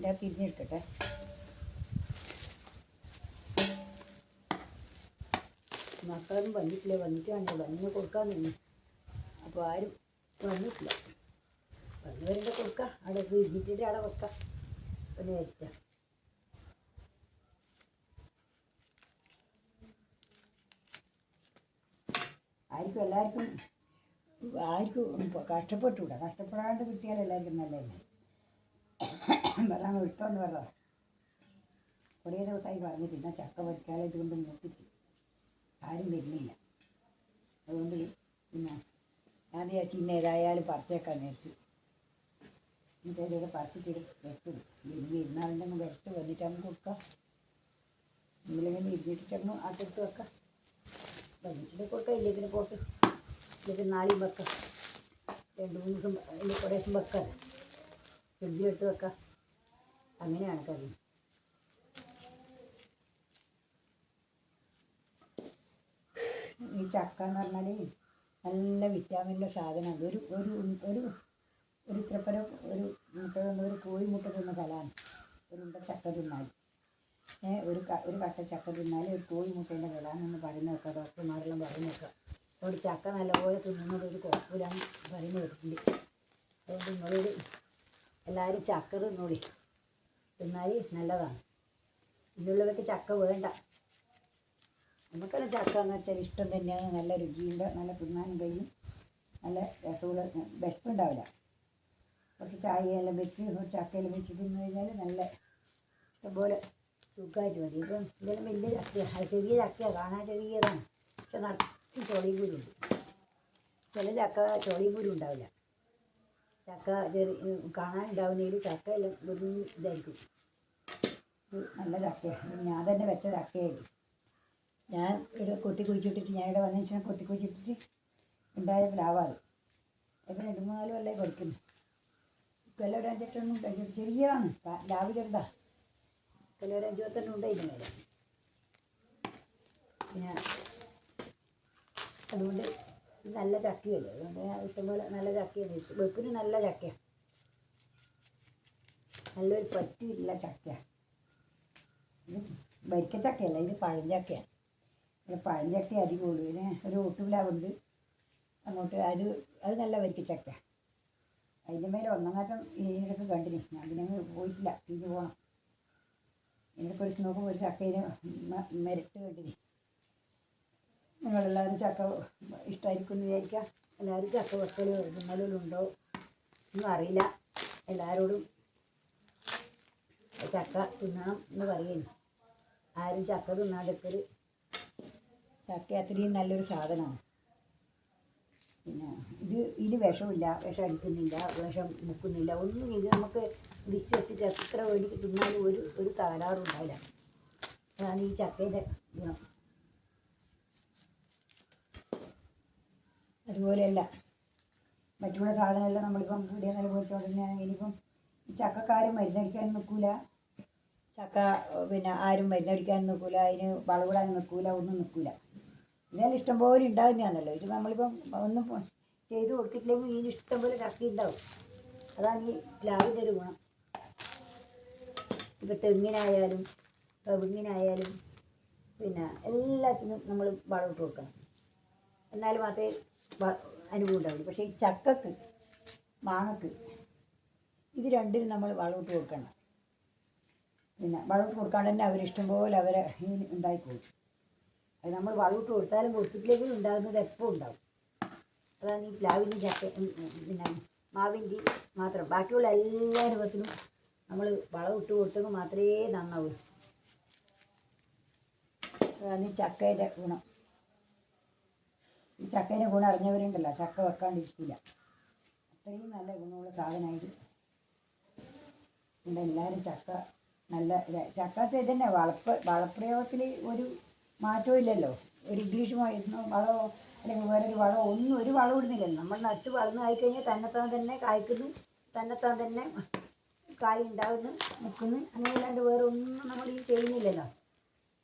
ഇതിന്റെ തിരിഞ്ഞെടുക്കട്ടെ മക്കളൊന്നും വന്നിട്ടില്ല. വന്നിട്ട് വേണ്ട വന്ന് കൊടുക്കാൻ നിന്ന്. അപ്പോൾ ആരും വന്നിട്ടില്ല. വന്നവരുടെ കൊടുക്കാം. അവിടെ വീട്ടിന്റെ അവിടെ വെക്കാം. എന്ന് വിചാരിച്ചിട്ടാണ് ആർക്കും എല്ലാവർക്കും ആർക്കും കഷ്ടപ്പെട്ടുകൂടാ. കഷ്ടപ്പെടാണ്ട് കിട്ടിയാൽ എല്ലാവർക്കും നല്ലതല്ലേ? വരാൻ വിട്ടോന്ന് പറയാം കുറേ ദിവസമായി പറഞ്ഞിട്ട് എന്നാൽ ചക്ക പറിക്കാതെ കൊണ്ട് നോക്കിയിട്ട് ആരും വരുന്നില്ല. അതുകൊണ്ട് പിന്നെ ഞാൻ വിചാരിച്ചു ഇന്ന് ഏതായാലും പറിച്ചേക്കാൻ വിചാരിച്ചു. എന്നിട്ട് അതിലൂടെ പറിച്ചിട്ട് വെച്ചു. ഇനി ഇരുന്നാളുണ്ടെങ്കിൽ വിരട്ട് വന്നിട്ട് അങ്ങ് കൊടുക്കാം ഇന്നില്ലെങ്കിൽ ഇരുന്നിട്ടങ്ങ് അകത്ത് വെക്കാം. വന്നിട്ട് കൊടുക്കാം ഇല്ലെങ്കിൽ പോട്ട്. ഇല്ലെങ്കിൽ നാളെയും വെക്കാം. രണ്ട് മൂന്ന് ദിവസം കുറേ ദിവസം വെക്കാം ഫ്രിഡ്ജിലെടുത്ത് വെക്കാം. അങ്ങനെയാണ് കറി. ഈ ചക്ക എന്ന് പറഞ്ഞാൽ നല്ല വിറ്റാമിന്റെ സാധനമാണ്. ഒരു ഒരു ഒരു ഒരു ഇത്രപ്പരം ഒരു മുട്ട തിന്ന ഒരു കോഴി മുട്ട തിന്ന ഫലമാണ് ഒരു ഉണ്ട ചക്ക തിന്നാൽ. ഒരു ഒരു കട്ട ചക്ക തിന്നാൽ ഒരു കോഴി മുട്ടേന്റെ വിലയാണെന്ന് പറയുന്ന വെക്കാം ഡോക്ടർമാരെല്ലാം പറയുന്ന വെക്കാം ഒരു ചക്ക നല്ലപോലെ തിന്നുന്നത് ഒരു കുഴപ്പമില്ലാന്ന് പറയുന്ന കേട്ടിട്ടുണ്ട്. അതുകൊണ്ട് നിങ്ങളോട് എല്ലാവരും ചക്ക തിന്നോളി. തിന്നാൽ നല്ലതാണ്. ഇന്നുള്ളവർക്ക് ചക്ക വേണ്ട. നമുക്കെല്ലാം ചക്ക എന്ന് വെച്ചാൽ ഇഷ്ടം തന്നെയാണ്. നല്ല രുചിയുണ്ട്. നല്ല തിന്നാനും കഴിയും. നല്ല രസമുള്ള വിശപ്പുണ്ടാവില്ല. കുറച്ച് ചായയെല്ലാം വെച്ച് കുറച്ച് ചക്കയെല്ലാം വെച്ച് തിന്നു കഴിഞ്ഞാൽ നല്ല ഇഷ്ടംപോലെ സുഖമായിട്ട് മതി ഇപ്പം ഇതെല്ലാം വലിയ ചക്കയാണ് ചെറിയ ചക്കയാണ് കാണാൻ ചെറിയതാണ്. പക്ഷെ നിറച്ച് ചോളിപൂരുണ്ട് ചില ചക്ക ചോളിപൂരും ഉണ്ടാവില്ല. ചക്ക ചെറിയ കാണാൻ ഉണ്ടാവുന്നതിൽ ചക്ക എല്ലാം വെറും ഇതായിരിക്കും. നല്ല ചക്കയാണ് ഞാൻ തന്നെ വെച്ച ചക്കയായിരുന്നു ഞാൻ ഇവിടെ കൊത്തി കുഴിച്ചിട്ടിട്ട് ഞാൻ ഇവിടെ വന്നതിന് ശേഷം കൊത്തി കുഴിച്ചിട്ടിട്ട് ഉണ്ടായ പ്ലാവാറ് ഇപ്പം രണ്ട് മൂന്നാൽ കൊല്ലമായി കൊടുക്കുന്നു. കൊല്ലം ഒരു അഞ്ചെട്ടൊന്നും ചെറിയതാണ്. ലാവ് ചെറുതാ. ഇപ്പം ഒരു അഞ്ചുപത്തെണ്ണം ഉണ്ടായിരുന്നു മേലെ. പിന്നെ അതുകൊണ്ട് നല്ല ചക്കയല്ലേ? അതുകൊണ്ട് ഞാൻ ഇഷ്ടംപോലെ നല്ല ചക്കയാണ് ഇഷ്ടം വെപ്പിന് നല്ല ചക്കയാണ് നല്ലൊരു പറ്റിയുള്ള വരിക്ക വരിക്കച്ചക്കയല്ല ഇത് പഴഞ്ചക്കയാണ് പഴഞ്ചക്ക അധികം ഉള്ളൂ പിന്നെ ഒരു ഒട്ടുപ്ലാവുണ്ട് അങ്ങോട്ട് അത് അത് നല്ല വരിക്കച്ചക്ക അതിന്റെ മേലെ ഒന്നങ്ങാറ്റം ഇതിനൊക്കെ കണ്ടിന്. ഞാൻ പിന്നെ പോയിട്ടില്ല. തിരിഞ്ഞു പോകണം ഇതിനൊക്കെ വെച്ച് നോക്കുമ്പോൾ ഒരു ചക്കയിന് മെരട്ട് കണ്ടിന്. നിങ്ങളെല്ലാവരും ചക്ക ഇഷ്ടമായിരിക്കും എന്ന് വിചാരിക്കാം എല്ലാവരും ചക്ക വെക്കലും തിന്നലും ഉണ്ടോ ഒന്നും അറിയില്ല. എല്ലാവരോടും ചക്ക തിന്നണം എന്ന് പറയുന്നു. ആരും ചക്ക തിന്നാണ്ടിക്കൽ ചക്ക അത്രയും നല്ലൊരു സാധനമാണ്. പിന്നെ ഇത് ഇതിൽ വിഷമില്ല. വിഷം അടിക്കുന്നില്ല വിഷം മുക്കുന്നില്ല. ഒന്നും ഇത് നമുക്ക് വിശ്വസിച്ച് എത്ര വേണ്ടി തിന്നാലും ഒരു ഒരു തകരാറും ഉണ്ടാവില്ല. അതാണ് ഈ ചക്കയുടെ ഗുണം. അതുപോലെയല്ല. മറ്റുള്ള സാധനമെല്ലാം നമ്മളിപ്പം പുതിയ നില പോയിച്ചോണ്ടിരുന്ന ഇനിയിപ്പം ഈ ചക്കക്കാരും മരുന്നടിക്കാൻ നിൽക്കൂല. ചക്ക പിന്നെ ആരും മരുന്നടിക്കാൻ നിൽക്കൂല. അതിന് വളവിടാൻ നിൽക്കൂല ഒന്നും നിൽക്കൂല. ഇതെല്ലാം ഇഷ്ടംപോലെ ഉണ്ടാകുന്നതാണല്ലോ. ഇത് നമ്മളിപ്പം ഒന്നും ചെയ്ത് കൊടുത്തിട്ടില്ലെങ്കിൽ ഇതിന് ഇഷ്ടംപോലെ ചക്ക ഉണ്ടാവും. അതാണ് ഈ പ്ലാവിന്റെ ഒരു ഗുണം. ഇപ്പം തെങ്ങിനായാലും കവുങ്ങിനായാലും പിന്നെ എല്ലാത്തിനും നമ്മൾ വളമിട്ട് കൊടുക്കണം. എന്നാൽ മാത്രമേ അനുഭവം ഉണ്ടാവില്ല പക്ഷേ ഈ ചക്കക്ക് മാങ്ങക്ക് ഇത് രണ്ടിനും നമ്മൾ വളമിട്ട് കൊടുക്കണം. പിന്നെ വളമിട്ട് കൊടുക്കാണ്ട് തന്നെ അവരിഷ്ടം പോലെ അവരെ ഉണ്ടായിക്കോളും. അത് നമ്മൾ വളമിട്ട് കൊടുത്താലും കൊടുത്തിട്ടില്ലെങ്കിലും ഉണ്ടാകുന്നത് എപ്പോൾ ഉണ്ടാവും. അതാണ് ഈ പ്ലാവിന്റെ ചക്ക പിന്നെ മാവിന്റെ മാത്രം. ബാക്കിയുള്ള എല്ലാ രൂപത്തിലും നമ്മൾ വളം ഇട്ട് കൊടുത്തെങ്കിൽ മാത്രമേ നന്നാവൂ അതാണ് ഈ ചക്കേന്റെ ഗുണം. ഈ ചക്കേനെ ഗുണം അറിഞ്ഞവരുണ്ടല്ലോ ചക്ക വെക്കാണ്ടിരിക്കില്ല അത്രയും നല്ല ഗുണമുള്ള സാധനമായിട്ട് ഇവിടെ എല്ലാവരും ചക്ക നല്ല ചക്ക തന്നെ വളപ്പ് വളപ്രയോഗത്തിൽ ഒരു മാറ്റവും ഇല്ലല്ലോ. ഒരു ഇംഗ്ലീഷ് മരുന്നോ വളമോ അല്ലെങ്കിൽ വേറൊരു വളമോ ഒന്നും ഒരു വളം ഇടുന്നില്ലല്ലോ നമ്മൾ നട്ട് വളർന്ന് ആയിക്കഴിഞ്ഞാൽ തന്നെത്താൻ തന്നെ കായ്ക്കുന്നു തന്നെത്താൻ തന്നെ കായ് ഉണ്ടാകുന്നു നിൽക്കുന്നു. അങ്ങനെ അല്ലാണ്ട് വേറെ ഒന്നും നമ്മൾ ഈ ചെയ്യുന്നില്ലല്ലോ.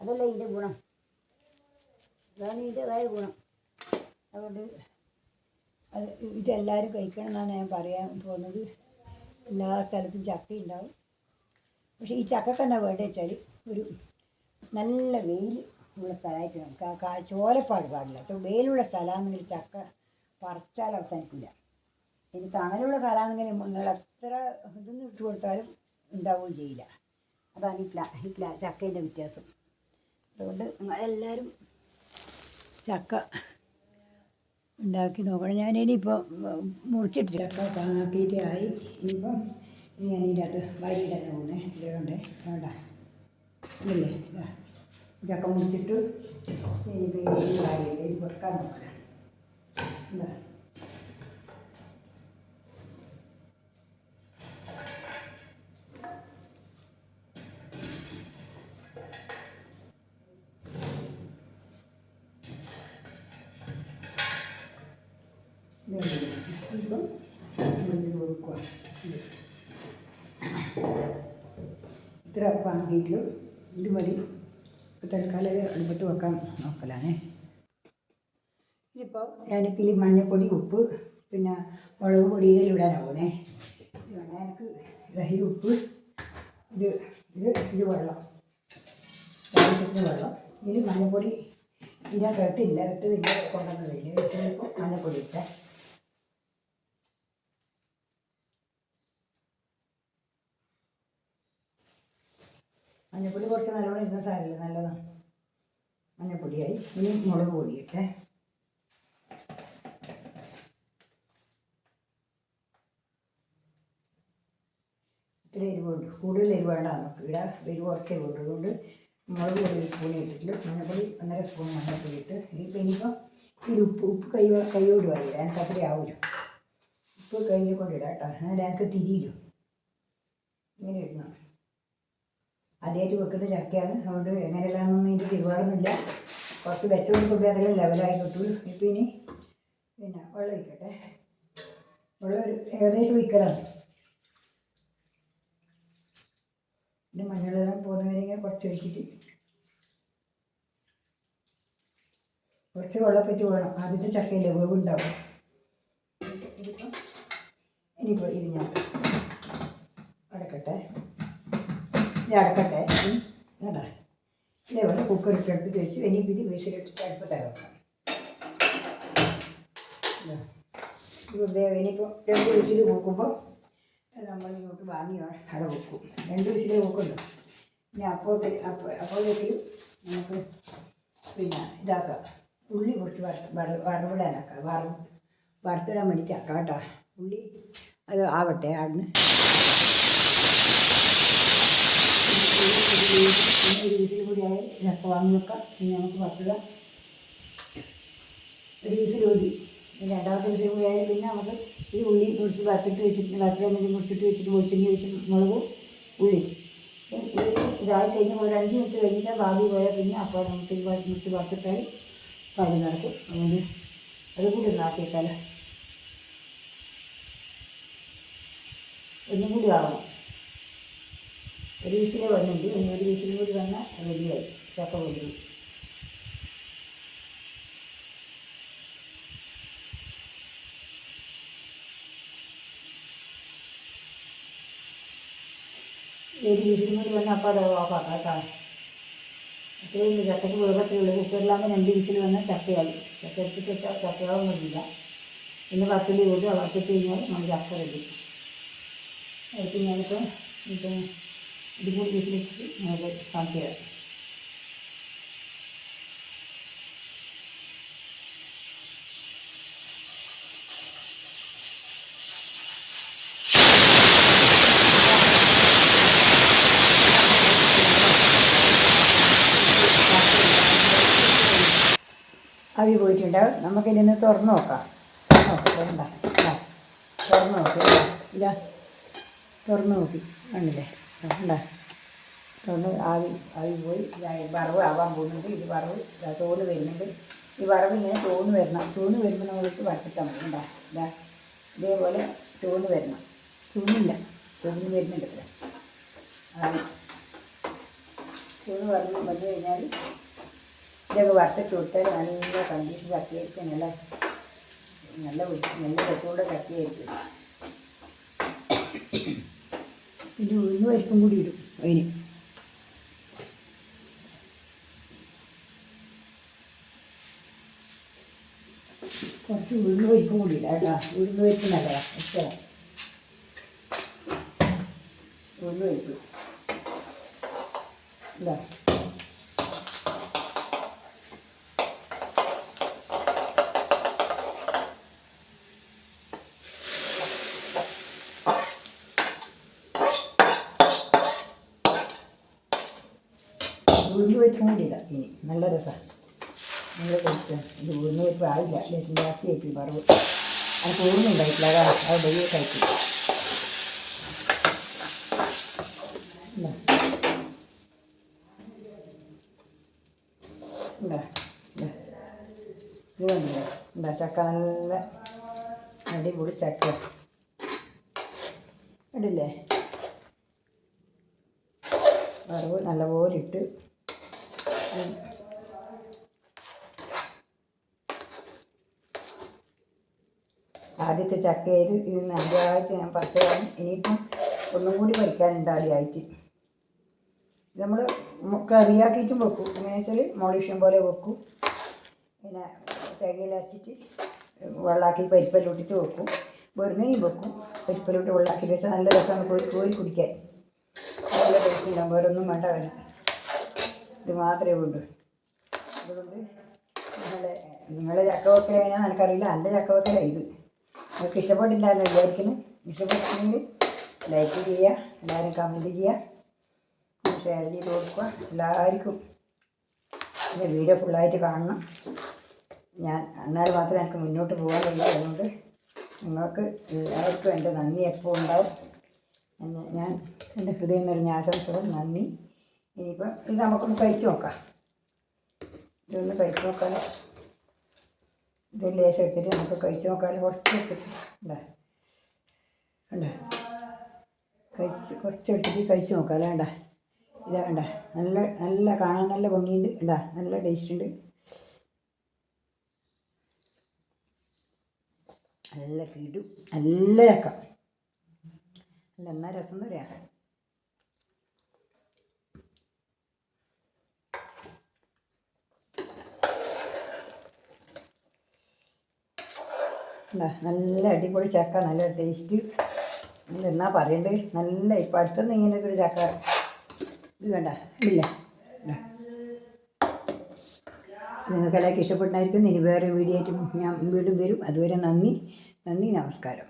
അതല്ല ഇതിന്റെ ഗുണം. അതാണ് ഇതിന്റെതായ ഗുണം. അതുകൊണ്ട് അത് ഇതെല്ലാവരും കഴിക്കണം എന്നാണ് ഞാൻ പറയാൻ പോകുന്നത്. എല്ലാ സ്ഥലത്തും ചക്ക ഉണ്ടാവും പക്ഷേ ഈ ചക്ക തന്നെ വേണ്ടത് വെച്ചാൽ ഒരു നല്ല വെയിൽ ഉള്ള സ്ഥലമായിട്ട് വേണം. കാ- കാ ചോലപ്പാട് പാടില്ല. വെയിലുള്ള സ്ഥലമാണെങ്കിൽ ചക്ക പറിച്ചാൽ അവസാനിക്കില്ല. ഇനി തണലുള്ള സ്ഥലമാണെങ്കിൽ നിങ്ങൾ എത്ര ഇതൊന്നും ഇട്ട് കൊടുത്താലും ഉണ്ടാവുകയും ചെയ്യില്ല. അതാണ് ഈ പ്ലാ ഈ പ്ലാ ചക്കേന്റെ വ്യത്യാസം. അതുകൊണ്ട് നിങ്ങളെല്ലാവരും ചക്ക ഉണ്ടാക്കി നോക്കണം. ഞാൻ ഇനിയിപ്പോൾ മുറിച്ചിട്ട് ചക്ക പാക്കിയിട്ട് ആയി. ഇനിയിപ്പം ഇനി ഞാൻ ഇതിന്റെ അകത്ത് വരിയിടാൻ പോകുന്നേ. ഇത് വേണ്ടേ ഇല്ലേ. ചക്ക മുറിച്ചിട്ട്. ഇനിയിപ്പോൾ ഈ ഇനി വെക്കാൻ നോക്കാം എന്താ നമ്മളിത് വെക്കുക ഇത്. ഇത്ര പാങ്കിയിട്ടും ഇത് മതി. തൽക്കാലം അടുപ്പത്ത് വെക്കാൻ നോക്കലാണേ. ഇതിപ്പോൾ ഞാനിപ്പോൾ ഈ മഞ്ഞൾപ്പൊടി ഉപ്പ് പിന്നെ മുളക് പൊടി ഇടാനാണ് പോകുന്നേ ഇത് വേണ്ട എനിക്ക് ദഹി ഉപ്പ് ഇത് ഇത് ഇത് വെള്ളം. ആവശ്യത്തിന് വെള്ളം. ഇതിൽ മഞ്ഞൾപ്പൊടി ഇതിനകത്ത് ഇട്ടില്ല ഇട്ടതില്ല കൊണ്ടുവന്നതില്ല. ഇട്ടപ്പോൾ മഞ്ഞൾപ്പൊടി ഇട്ടേ. മഞ്ഞൾപ്പൊടി കുറച്ച് നല്ലോണം ഇരുന്ന സാരമില്ല നല്ലതാണ് മഞ്ഞപ്പൊടിയായി. ഇനി മുളക് പൊടിയിട്ടെ. ഇത്ര എരിവുണ്ട് കൂടുതൽ എരിവ് വേണ്ട നമുക്ക് ഇവിടെ. എരിവ് കുറച്ച് എരിവുണ്ട് അതുകൊണ്ട് മുളക് പൊടി ഒരു സ്പൂൺ ഇട്ടിട്ടില്ല. മഞ്ഞപ്പൊടി ഒന്നര സ്പൂൺ മഞ്ഞപ്പൊടി ഇട്ട്. ഇതിപ്പോൾ ഇനിയിപ്പോൾ ഇതിൽ ഉപ്പ് ഉപ്പ് കൈ കൈയോട് വരില്ല എനിക്ക് അത്ര ആവില്ല ഉപ്പ് കയ്യിൽ കൊണ്ടിടാം കേട്ടോ. എന്നാൽ എനിക്ക് തിരിയിലും ഇങ്ങനെ ഇടണം. ആദ്യമായിട്ട് വെക്കുന്ന ചക്കയാണ്. അതുകൊണ്ട് എങ്ങനെയല്ലാന്നൊന്നും എനിക്ക് തിരുവാടൊന്നുമില്ല കുറച്ച് വെച്ച് കൊടുക്കുമ്പോൾ അതെല്ലാം ലെവലായി കിട്ടും. ഇപ്പം ഇനി പിന്നെ വെള്ളം ഒഴിക്കട്ടെ. വെള്ളം ഒരു ഏകദേശം ഒഴിക്കലാണ്. പിന്നെ മഞ്ഞളെല്ലാം പോകുന്നവരിങ്ങനെ കുറച്ച് ഒഴിച്ചിട്ട് കുറച്ച് വെള്ളപ്പറ്റി വേണം. ആദ്യത്തെ ചക്കയിൽ വേവുണ്ടാവും. ഇനിയിപ്പോൾ ഇത് ഞാൻ അടക്കട്ടെ അടക്കട്ടെ. കേട്ടാ ഇതേപോലെ കുക്കർ ഇട്ട് എടുത്ത് വെച്ച് ഇനി ഇത് വിസിലിട്ടിട്ട് അടുപ്പത്ത് ഇപ്പോൾ ഇനിയിപ്പോൾ രണ്ട് വിസിൽ കൂക്കുമ്പോൾ നമ്മൾ ഇങ്ങോട്ട് വാങ്ങി അട വെക്കും. രണ്ട് വിസിൽ വെക്കുള്ളൂ പിന്നെ അപ്പോൾ അപ്പോൾ അപ്പോഴേക്കും നമുക്ക് പിന്നെ ഇതാക്കാം. ഉള്ളി കുറച്ച് വറുത്ത് വറ വറവിടാനാക്കാം. വറവ് വറുത്തിടാൻ വേണ്ടിയിട്ടാക്കാം കേട്ടോ. ഉള്ളി അത് ആവട്ടെ അവിടുന്ന്. പിന്നെ നമുക്ക് രണ്ടാമത്തെ വീട്ടിൽ കൂടി ആയാൽ പിന്നെ നമുക്ക് ഈ ഉള്ളി മുറിച്ച് വറുത്തിട്ട് വെച്ചിട്ട് വറുത്തിടാൻ വേണ്ടി മുറിച്ചിട്ട് വെച്ചിട്ട് വെളിച്ചെണ്ണ വെച്ചിട്ട് മുളകും ഉള്ളി ഇതായി കഴിഞ്ഞാൽ ഒരു അഞ്ച് മിനിറ്റ് കഴിഞ്ഞിട്ട് ബാബി പോയാൽ പിന്നെ അപ്പോൾ നമുക്ക് മുറിച്ച് വറുത്തിട്ടാൽ കാര്യം നടക്കും അതുകൊണ്ട് അത് കൂടി ഒന്ന് ആക്കിയേക്കാലോ ഒന്നും കൂടി ആവണം. ഒരു വീസിലേ വന്നിട്ട് ഇനി ഒരു വീസിലും കൂടി വന്നാൽ റെഡിയായി. ചക്ക പൊടി ഒരു വീസിലും കൂടി വന്നാൽ അപ്പോൾ അത് ഓഫാക്കാം കേട്ടോ. അത്രയും ഉള്ളൂ ചക്കയ്ക്ക് വേഗത്തേ ഉള്ളൂ. കുക്കറിലാകുമ്പോൾ രണ്ട് വീസിൽ വന്നാൽ ചക്കയായി. ചക്ക എടുത്തിട്ട് ചക്കയാവും വരില്ല പിന്നെ പത്തിൽ കൂട്ടി വളർത്തിട്ട് കഴിഞ്ഞാൽ നമ്മൾ ചക്ക റെഡി. അതിപ്പോൾ ഞാനിപ്പോൾ ഇപ്പം ഇത് കൂടി വീട്ടിലേക്ക് നമുക്ക് കാണിച്ചു തരാം. അവി പോയിട്ടുണ്ടാവും നമുക്കിനി ഒന്ന് തുറന്ന് നോക്കാം. തുറന്ന് നോക്കി. ഇതാ, തുറന്ന് നോക്കി. കണ്ടില്ലേ? ഉണ്ടാ തുറന്ന് ആവി ആവി പോയി. വറവ് ആവാൻ പോകുന്നുണ്ട്. ഇത് വറവ് തോൽ വരുന്നുണ്ട്. ഈ വറവ് ഇങ്ങനെ ചോന്ന് വരണം. ചൂന്ന് വരുമ്പോൾ നമ്മൾക്ക് വറുത്തിട്ടാൽ മതി. ഉണ്ടോ ഇതാ ഇതേപോലെ ചൂന്ന് വരണം. ചൂന്നില്ല. ചൂന്ന് വരുന്നുണ്ട് ഇവിടെ. ആവി. ചൂന്ന് വന്ന് വന്നു കഴിഞ്ഞാൽ ഇതൊക്കെ വറുത്തിട്ട് കൊടുത്താൽ നല്ല കണ്ടീഷൻ കട്ടിയായിരിക്കും. നല്ല നല്ല നല്ല രസമുള്ള ചക്കയായിരിക്കും പിന്നെ ഉഴുന്ന് പരിപ്പും കൂടി ഇടും അതിന്. കുറച്ച് ഉഴുന്ന് പരിപ്പും കൂടി ഇടാം കേട്ടോ. ഉഴുന്ന് പരിപ്പ് നല്ലതാണ് ഇഷ്ടമാണ് ഉഴുന്ന് പരിപ്പ്. ഇതാ. ഉഴുന്ന് പരിപ്പും കൂടി ഇനി നല്ല രസമാണ് നല്ല ടേസ്റ്റാണ് ഇത് ഉഴുന്ന് പരിപ്പ് ആയില്ല ലേശം ജാസ്തി ആയിപ്പോയി പറവ്. അത് കൂടുന്നുണ്ടായിട്ടില്ല അതാ അത് ഡെയ്ലി കഴിക്കും. ചക്ക നല്ല അടിപൊളി ചക്ക. ഇടില്ലേ വറവ് നല്ലപോലെ ഇട്ട്. ആദ്യത്തെ ചക്കയിൽ ഇത് നല്ലതായിട്ട് ഞാൻ പച്ചയാണ് ഇനിയിപ്പം ഒന്നും കൂടി പഠിക്കാനുണ്ട് ആദ്യമായിട്ട്. നമ്മൾ കറിയാക്കിയിട്ടും വെക്കും. എങ്ങനെ വെച്ചാൽ മോളിഷ്യം പോലെ വെക്കും. പിന്നെ തേങ്ങയിലരച്ചിട്ട് വെള്ളാക്കി പരിപ്പലിട്ടിട്ട് വെക്കും. വെറുതെയും വെക്കും. പരിപ്പലിട്ട് വെള്ളാക്കി വെച്ചാൽ നല്ല രസമാണ് കോരി കോരി കുടിക്കാൻ. നല്ല ടേസ്റ്റ് ഉണ്ടാകും വേറൊന്നും വേണ്ട അവന്. ഇത് മാത്രമേ ഉള്ളൂ. അതുകൊണ്ട് നിങ്ങളെ നിങ്ങളെ ചക്ക വെക്കൽ എങ്ങനെയാണെന്ന് എനിക്കറിയില്ല എന്റെ ചക്ക വെക്കലാണ് ഇത്. നിങ്ങൾക്ക് ഇഷ്ടപ്പെട്ടില്ലായിരുന്നു വിചാരിക്കുന്നു. ഇഷ്ടപ്പെട്ടിട്ടുണ്ടെങ്കിൽ ലൈക്ക് ചെയ്യുക എല്ലാവരും കമന്റ് ചെയ്യുക ഷെയർ ചെയ്ത് കൊടുക്കുക. എല്ലാവർക്കും എന്റെ വീഡിയോ ഫുള്ളായിട്ട് കാണണം. ഞാൻ എന്നാൽ മാത്രമേ എനിക്ക് മുന്നോട്ട് പോകാൻ കഴിയൂ. അതുകൊണ്ട് നിങ്ങൾക്ക് എല്ലാവർക്കും എന്റെ നന്ദി എപ്പോൾ ഉണ്ടാവും. ഞാൻ എന്റെ ഹൃദയം നിറഞ്ഞ ആശംസകൾ നന്ദി. ഇനിയിപ്പം ഇത് നമുക്കൊന്ന് കഴിച്ച് നോക്കാം. ഇതൊന്ന് കഴിച്ച് നോക്കാം ഇത് ലേശം എടുത്തിട്ട് നമുക്ക് കഴിച്ച് നോക്കാൻ കുറച്ച് എടുത്തിട്ട്. ഉണ്ടേ ഉണ്ട് കഴിച്ച് കുറച്ച് എടുത്തിട്ട് കഴിച്ച് നോക്കാം അല്ലേ വേണ്ട ഇതാ വേണ്ട നല്ല നല്ല കാണാൻ നല്ല ഭംഗിയുണ്ട്. ഉണ്ടാ നല്ല ടേസ്റ്റ് ഉണ്ട്. നല്ല കിടു. നല്ല ചക്ക. അല്ല എന്നാ രസം എന്ന് പറയാം. നല്ല അടിപൊളി ചക്ക നല്ല ടേസ്റ്റ് എന്നാ പറയണ്ട്? നല്ല ഇപ്പം അടുത്തുനിന്ന് ഇങ്ങനത്തെ ഒരു ചക്ക. ഇത് വേണ്ട ഇല്ല. നിങ്ങൾക്കെല്ലാവർക്കും ഇഷ്ടപ്പെട്ടായിരിക്കും ഇനി വേറെ വീഡിയോ ആയിട്ട് ഞാൻ വീണ്ടും വരും. അതുവരെ നന്ദി. നന്ദി നമസ്കാരം.